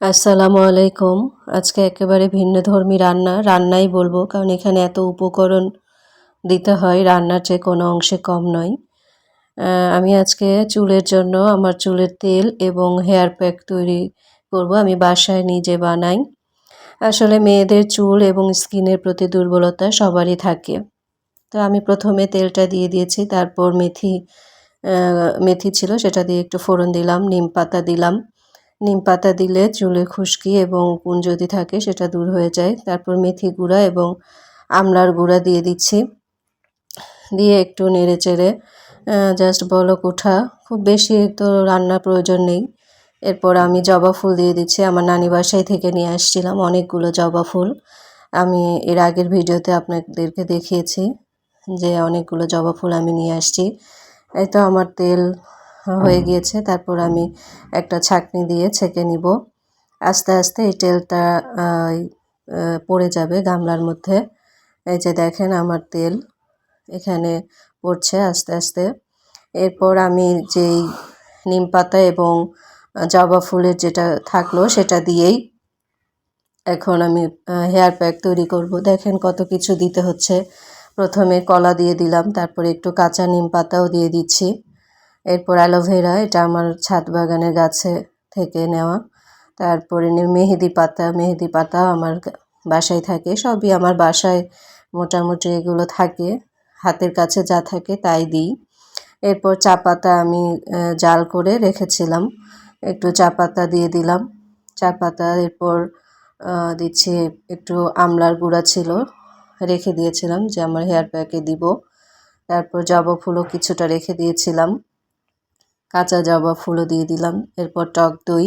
আসসালামু আলাইকুম। আজকে একেবারে ভিন্ন ধর্মী রান্না, রান্নাই বলব, কারণ এখানে এত উপকরণ দিতে হয়, রান্নার যে কোনো অংশে কম নয়। আমি আজকে চুলের জন্য আমার চুলের তেল এবং হেয়ার প্যাক তৈরি করব, আমি বাসায় নিজে বানাই। আসলে মেয়েদের চুল এবং স্কিনের প্রতি দুর্বলতা সবারই থাকে। তো আমি প্রথমে তেলটা দিয়ে দিয়েছি, তারপর মেথি মেথি ছিল, সেটা দিয়ে একটু ফোড়ন দিলাম, নিম পাতা দিলাম। নিম পাতা দিলে চুলে খুশকি এবং কুন যদি থাকে সেটা দূর হয়ে যায়। তারপর মেথি গুঁড়া এবং আমলার গুঁড়া দিয়ে দিচ্ছি। দিয়ে একটু নেড়ে চেড়ে জাস্ট বলক ওঠা খুব বেশি তো রান্নার প্রয়োজন নেই। এরপর আমি জবা ফুল দিয়ে দিচ্ছি। আমার নানি বাসায় থেকে নিয়ে আসছিলাম অনেকগুলো জবা ফুল। আমি এর আগের ভিডিওতে আপনাদেরকে দেখিয়েছি যে অনেকগুলো জবা ফুল আমি নিয়ে আসছি। এই তো আমার তেল হয়ে গিয়েছে। তারপর আমি একটা ছাকনি দিয়ে ছেঁকে নিব। আস্তে আস্তে এই তেলটা পড়ে যাবে গামলার মধ্যে। এই যে দেখেন আমার তেল এখানে পড়ছে আস্তে আস্তে। এরপর আমি যেই নিম পাতা এবং জবা ফুলের যেটা থাকল সেটা দিয়েই এখন আমি হেয়ার প্যাক তৈরি করব। দেখেন কত কিছু দিতে হচ্ছে। প্রথমে কলা দিয়ে দিলাম তারপরে একটু কাঁচা নিম পাতাও দিয়ে দিচ্ছি। এরপর অ্যালোভেরা এটা আমার ছাদ বাগানের গাছে থেকে নেওয়া। তারপরে মেহেদি পাতা মেহেদি পাতা আমার বাসায় থাকে, সবই আমার বাসায় মোটামুটি এগুলো থাকে, হাতের কাছে যা থাকে তাই দিই। এরপর চা পাতা আমি জাল করে রেখেছিলাম, একটু চা পাতা দিয়ে দিলাম। চা পাতা এরপর দিচ্ছি একটু আমলার গুঁড়া ছিল, রেখে দিয়েছিলাম যে আমার হেয়ার প্যাকে দিব। তারপর জবা ফুলও কিছুটা রেখে দিয়েছিলাম। কাঁচা জবা ফুলও দিয়ে দিলাম, এরপর টক দই।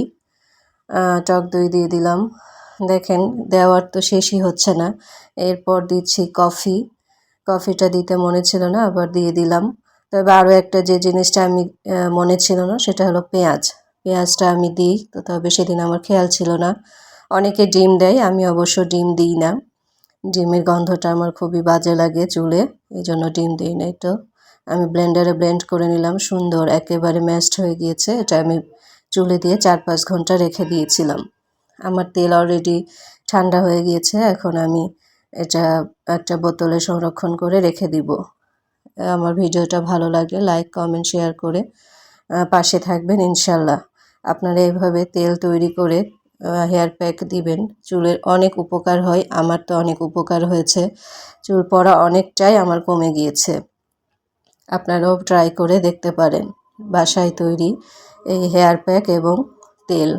টক দই দিয়ে দিলাম। দেখেন, দেওয়ার তো শেষই হচ্ছে না। এরপর দিচ্ছি কফি। কফিটা দিতে মনে ছিল না, আবার দিয়ে দিলাম। তবে আরও একটা যে জিনিসটা আমি মনে ছিল না, সেটা হলো পেঁয়াজ। পেঁয়াজটা আমি দিই, তো তবে সেদিন আমার খেয়াল ছিল না। অনেকে ডিম দেয়, আমি অবশ্য ডিম দিই না। ডিমের গন্ধটা আমার খুবই বাজে লাগে চুলে এই জন্য ডিম দিই না তো। আমি ব্লেন্ডারে ব্লেন্ড করে নিলাম, সুন্দর, একেবারে ম্যাশড হয়ে গিয়েছে। এটা আমি চুলে দিয়ে চার পাঁচ ঘণ্টা রেখে দিয়েছিলাম। আমার তেল অলরেডি ঠান্ডা হয়ে গিয়েছে, এখন আমি এটা একটা বোতলে সংরক্ষণ করে রেখে দিব। আমার ভিডিওটা ভালো লাগলে লাইক কমেন্ট শেয়ার করে পাশে থাকবেন ইনশাল্লাহ। আপনারা এইভাবে তেল তৈরি করে হেয়ার প্যাক দিবেন। চুলের অনেক উপকার হয়। আমার তো অনেক উপকার হয়েছে। চুল পড়া অনেকটাই আমার কমে গিয়েছে। আপনারাও ট্রাই করে দেখতে পারেন। বাসায় তৈরি এই হেয়ার প্যাক এবং তেল।